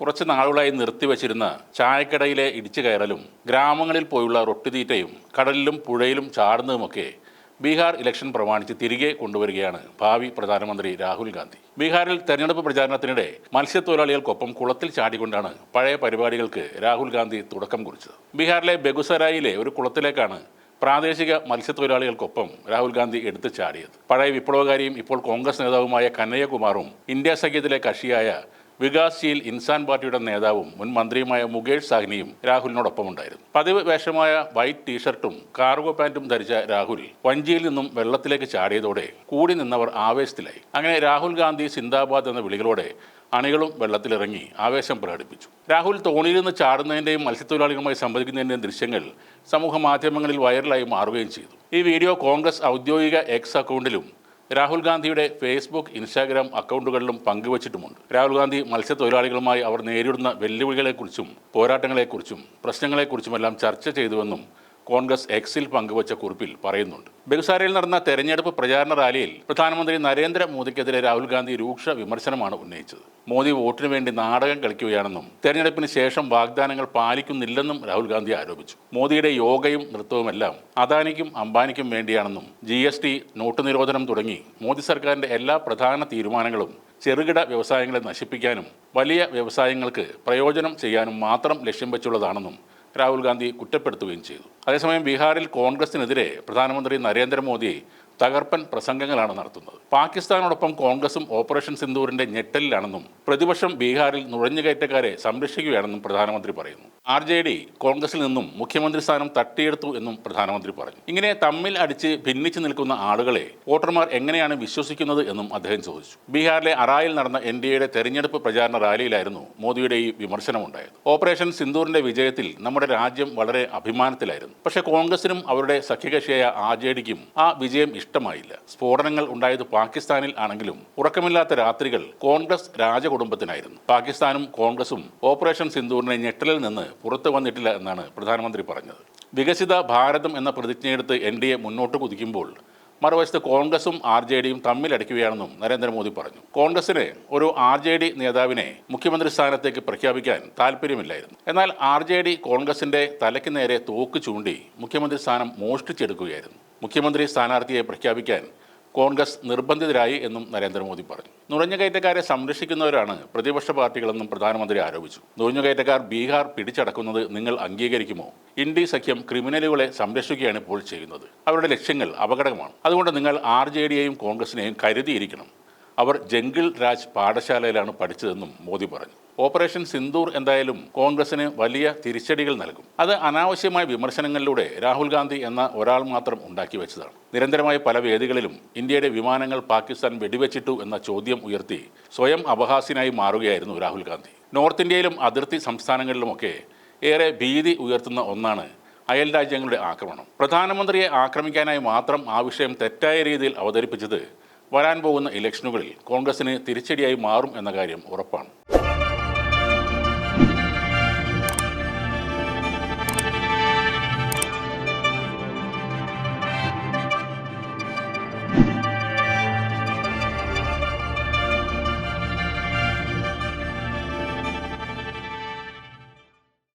കുറച്ച് നാളുകളായി നിർത്തിവച്ചിരുന്ന ചായക്കടയിലെ ഇടിച്ചു കയറലും ഗ്രാമങ്ങളിൽ പോയുള്ള റൊട്ടിതീറ്റയും കടലിലും പുഴയിലും ചാടുന്നതുമൊക്കെ ബീഹാർ ഇലക്ഷൻ പ്രമാണിച്ച് തിരികെ കൊണ്ടുവരികയാണ് ഭാവി പ്രധാനമന്ത്രി രാഹുൽ ഗാന്ധി. ബീഹാറിൽ തെരഞ്ഞെടുപ്പ് പ്രചാരണത്തിനിടെ മത്സ്യത്തൊഴിലാളികൾക്കൊപ്പം കുളത്തിൽ ചാടിക്കൊണ്ടാണ് പഴയ പരിപാടികൾക്ക് രാഹുൽ ഗാന്ധി തുടക്കം കുറിച്ചത്. ബീഹാറിലെ ബെഗുസരായിലെ ഒരു കുളത്തിലേക്കാണ് പ്രാദേശിക മത്സ്യത്തൊഴിലാളികൾക്കൊപ്പം രാഹുൽ ഗാന്ധി എടുത്തു ചാടിയത്. പഴയ വിപ്ലവകാരിയും ഇപ്പോൾ കോൺഗ്രസ് നേതാവുമായ കന്നയ്യകുമാറും ഇന്ത്യ സഖ്യത്തിലെ കക്ഷിയായ വികാസ്ശീൽ ഇൻസാൻ പാർട്ടിയുടെ നേതാവും മുൻ മന്ത്രിയുമായ മുകേഷ് സാഹ്നിയും രാഹുലിനോടൊപ്പം ഉണ്ടായിരുന്നു പതിവ് വേഷമായ വൈറ്റ് ടീഷർട്ടും കാർഗോ പാന്റും ധരിച്ച രാഹുൽ വഞ്ചിയിൽ നിന്നും വെള്ളത്തിലേക്ക് ചാടിയതോടെ കൂടി നിന്നവർ ആവേശത്തിലായി. അങ്ങനെ രാഹുൽ ഗാന്ധി സിന്ദാബാദ് എന്ന വിളികളോടെ അണികളും വെള്ളത്തിലിറങ്ങി ആവേശം പ്രകടിപ്പിച്ചു. രാഹുൽ തോണിയിൽ നിന്ന് ചാടുന്നതിന്റെയും മത്സ്യത്തൊഴിലാളികളുമായി സംവദിക്കുന്നതിന്റെയും ദൃശ്യങ്ങൾ സമൂഹ മാധ്യമങ്ങളിൽ വൈറലായി മാറുകയും ചെയ്തു. ഈ വീഡിയോ കോൺഗ്രസ് ഔദ്യോഗിക എക്സ് അക്കൗണ്ടിലും രാഹുൽ ഗാന്ധിയുടെ ഫേസ്ബുക്ക് ഇൻസ്റ്റാഗ്രാം അക്കൗണ്ടുകളിലും പങ്കുവച്ചിട്ടുമുണ്ട്. രാഹുൽ ഗാന്ധി മത്സ്യത്തൊഴിലാളികളുമായി അവർ നേരിടുന്ന വെല്ലുവിളികളെക്കുറിച്ചും പോരാട്ടങ്ങളെക്കുറിച്ചും പ്രശ്നങ്ങളെക്കുറിച്ചുമെല്ലാം ചർച്ച ചെയ്തുവെന്നും കോൺഗ്രസ് എക്സിൽ പങ്കുവച്ച കുറിപ്പിൽ പറയുന്നുണ്ട്. ബെഗുസാരയിൽ നടന്ന തെരഞ്ഞെടുപ്പ് പ്രചാരണ റാലിയിൽ പ്രധാനമന്ത്രി നരേന്ദ്രമോദിക്കെതിരെ രാഹുൽ ഗാന്ധി രൂക്ഷ വിമർശനമാണ് ഉന്നയിച്ചത്. മോദി വോട്ടിനു വേണ്ടി നാടകം കളിക്കുകയാണെന്നും തെരഞ്ഞെടുപ്പിന് ശേഷം വാഗ്ദാനങ്ങൾ പാലിക്കുന്നില്ലെന്നും രാഹുൽ ഗാന്ധി ആരോപിച്ചു. മോദിയുടെ യോഗയും നൃത്തവുമെല്ലാം അദാനിക്കും അംബാനിക്കും വേണ്ടിയാണെന്നും ജി എസ് ടി നോട്ട് നിരോധനം തുടങ്ങി. മോദി സർക്കാരിന്റെ എല്ലാ പ്രധാന തീരുമാനങ്ങളും ചെറുകിട വ്യവസായങ്ങളെ നശിപ്പിക്കാനും വലിയ വ്യവസായങ്ങൾക്ക് പ്രയോജനം ചെയ്യാനും മാത്രം ലക്ഷ്യം വെച്ചുള്ളതാണെന്നും രാഹുൽ ഗാന്ധി കുറ്റപ്പെടുത്തുകയും ചെയ്തു. അതേസമയം ബീഹാറിൽ കോൺഗ്രസിനെതിരെ പ്രധാനമന്ത്രി നരേന്ദ്രമോദി തകർപ്പൻ പ്രസംഗങ്ങളാണ് നടത്തുന്നത്. പാകിസ്ഥാനോടൊപ്പം കോൺഗ്രസും ഓപ്പറേഷൻ സിന്ദൂറിന്റെ ഞെട്ടലിലാണെന്നും പ്രതിപക്ഷം ബീഹാറിൽ നുഴഞ്ഞുകയറ്റക്കാരെ സംരക്ഷിക്കുകയാണെന്നും പ്രധാനമന്ത്രി പറയുന്നു. ആർ ജെ ഡി കോൺഗ്രസിൽ നിന്നും മുഖ്യമന്ത്രി സ്ഥാനം തട്ടിയെടുത്തു എന്നും പ്രധാനമന്ത്രി പറഞ്ഞു. ഇങ്ങനെ തമ്മിൽ അടിച്ച് ഭിന്നിച്ചു നിൽക്കുന്ന ആളുകളെ വോട്ടർമാർ എങ്ങനെയാണ് വിശ്വസിക്കുന്നത് എന്നും അദ്ദേഹം ചോദിച്ചു. ബീഹാറിലെ അറായിൽ നടന്ന എൻ ഡി എയുടെ തെരഞ്ഞെടുപ്പ് പ്രചാരണ റാലിയിലായിരുന്നു മോദിയുടെ ഈ വിമർശനമുണ്ടായത്. ഓപ്പറേഷൻ സിന്ദൂറിന്റെ വിജയത്തിൽ നമ്മുടെ രാജ്യം വളരെ അഭിമാനത്തിലായിരുന്നു. പക്ഷേ കോൺഗ്രസിനും അവരുടെ സഖ്യകക്ഷിയായ ആർ ജെ ഡിക്കും ആ വിജയം ഇഷ്ടമായില്ല സ്ഫോടനങ്ങൾ ഉണ്ടായത് പാകിസ്ഥാനിൽ ആണെങ്കിലും ഉറക്കമില്ലാത്ത രാത്രികൾ കോൺഗ്രസ് രാജകുടുംബത്തിനായിരുന്നു. പാകിസ്ഥാനും കോൺഗ്രസും ഓപ്പറേഷൻ സിന്ദൂറിനെ ഞെട്ടലിൽ നിന്ന് പുറത്തു വന്നിട്ടില്ല എന്നാണ് പ്രധാനമന്ത്രി പറഞ്ഞത്. വികസിത ഭാരതം എന്ന പ്രതിജ്ഞയെടുത്ത് എൻ ഡി എ മുന്നോട്ട് കുതിക്കുമ്പോൾ മറുവശത്ത് കോൺഗ്രസും ആർ ജെ ഡിയും തമ്മിലടിക്കുകയാണെന്നും നരേന്ദ്രമോദി പറഞ്ഞു. കോൺഗ്രസിന് ഒരു ആർ ജെ ഡി നേതാവിനെ മുഖ്യമന്ത്രി സ്ഥാനത്തേക്ക് പ്രഖ്യാപിക്കാൻ താല്പര്യമില്ലായിരുന്നു എന്നാൽ ആർ ജെ ഡി കോൺഗ്രസിന്റെ തലയ്ക്ക് നേരെ തോക്ക് ചൂണ്ടി മുഖ്യമന്ത്രി സ്ഥാനം മോഷ്ടിച്ചെടുക്കുകയായിരുന്നു. മുഖ്യമന്ത്രി സ്ഥാനാർത്ഥിയെ പ്രഖ്യാപിക്കാൻ കോൺഗ്രസ് നിർബന്ധിതരായി എന്നും നരേന്ദ്രമോദി പറഞ്ഞു. നുഴഞ്ഞുകയറ്റക്കാരെ സംരക്ഷിക്കുന്നവരാണ് പ്രതിപക്ഷ പാർട്ടികളെന്നും പ്രധാനമന്ത്രി ആരോപിച്ചു. നുഴഞ്ഞുകയറ്റക്കാർ ബീഹാർ പിടിച്ചടക്കുന്നത് നിങ്ങൾ അംഗീകരിക്കുമോ? ഇന്ത്യ സഖ്യം ക്രിമിനലുകളെ സംരക്ഷിക്കുകയാണ് ഇപ്പോൾ ചെയ്യുന്നത്. അവരുടെ ലക്ഷ്യങ്ങൾ അപകടമാണ് അതുകൊണ്ട് നിങ്ങൾ ആർ ജെ ഡിയെയും കോൺഗ്രസിനെയും കരുതിയിരിക്കണം. അവർ ജംഗിൾ രാജ് പാഠശാലയിലാണ് പഠിച്ചതെന്നും മോദി പറഞ്ഞു. ഓപ്പറേഷൻ സിന്ദൂർ എന്തായാലും കോൺഗ്രസിന് വലിയ തിരിച്ചടികൾ നൽകും. അത് അനാവശ്യമായ വിമർശനങ്ങളിലൂടെ രാഹുൽ ഗാന്ധി എന്ന ഒരാൾ മാത്രം ഉണ്ടാക്കി വെച്ചതാണ്. നിരന്തരമായ പല വേദികളിലും ഇന്ത്യയുടെ വിമാനങ്ങൾ പാകിസ്ഥാൻ വെടിവെച്ചിട്ടു എന്ന ചോദ്യം ഉയർത്തി സ്വയം അപഹാസ്യനായി മാറുകയായിരുന്നു രാഹുൽ ഗാന്ധി. നോർത്ത് ഇന്ത്യയിലും അതിർത്തി സംസ്ഥാനങ്ങളിലുമൊക്കെ ഏറെ ഭീതി ഉയർത്തുന്ന ഒന്നാണ് അയൽ രാജ്യങ്ങളുടെ ആക്രമണം. പ്രധാനമന്ത്രിയെ ആക്രമിക്കാനായി മാത്രം ആ വിഷയം തെറ്റായ രീതിയിൽ അവതരിപ്പിച്ചത് വരാൻ പോകുന്ന ഇലക്ഷനുകളിൽ കോൺഗ്രസിന് തിരിച്ചടിയായി മാറും എന്ന കാര്യം ഉറപ്പാണ്.